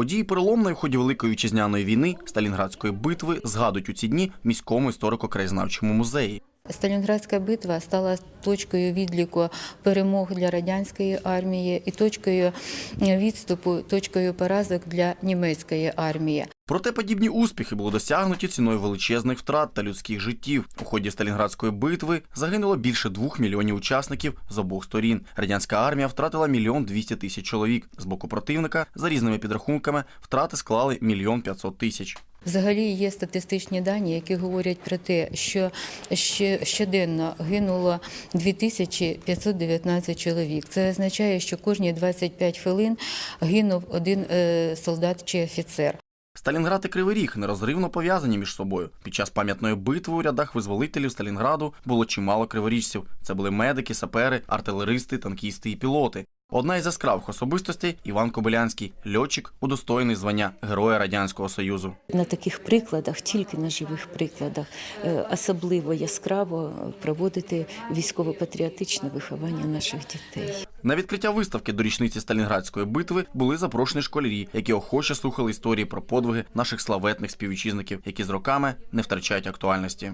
Події переломної в ході Великої вітчизняної війни Сталінградської битви згадують у ці дні в міському історико-краєзнавчому музеї. Сталінградська битва стала точкою відліку перемог для радянської армії і точкою відступу, точкою поразок для німецької армії. Проте подібні успіхи були досягнуті ціною величезних втрат та людських життів. У ході Сталінградської битви загинуло більше двох мільйонів учасників з обох сторін. Радянська армія втратила мільйон двісті тисяч чоловік. З боку противника, за різними підрахунками, втрати склали мільйон п'ятсот тисяч. Взагалі є статистичні дані, які говорять про те, що щоденно гинуло 2519 чоловік. Це означає, що кожні 25 хвилин гинув один е, солдат чи офіцер. Сталінград і Кривий Ріг нерозривно пов'язані між собою. Під час пам'ятної битви у рядах визволителів Сталінграду було чимало криворіжців. Це були медики, сапери, артилеристи, танкісти і пілоти. Одна із яскравих особистостей Іван Кобилянський, льотчик, удостоєний звання Героя Радянського Союзу. На таких прикладах, тільки на живих прикладах, е, особливо яскраво проводити військово-патріотичне виховання наших дітей. На відкриття виставки до річниці Сталінградської битви були запрошені школярі, які охоче слухали історії про подвиги наших славетних співвітчизників, які з роками не втрачають актуальності.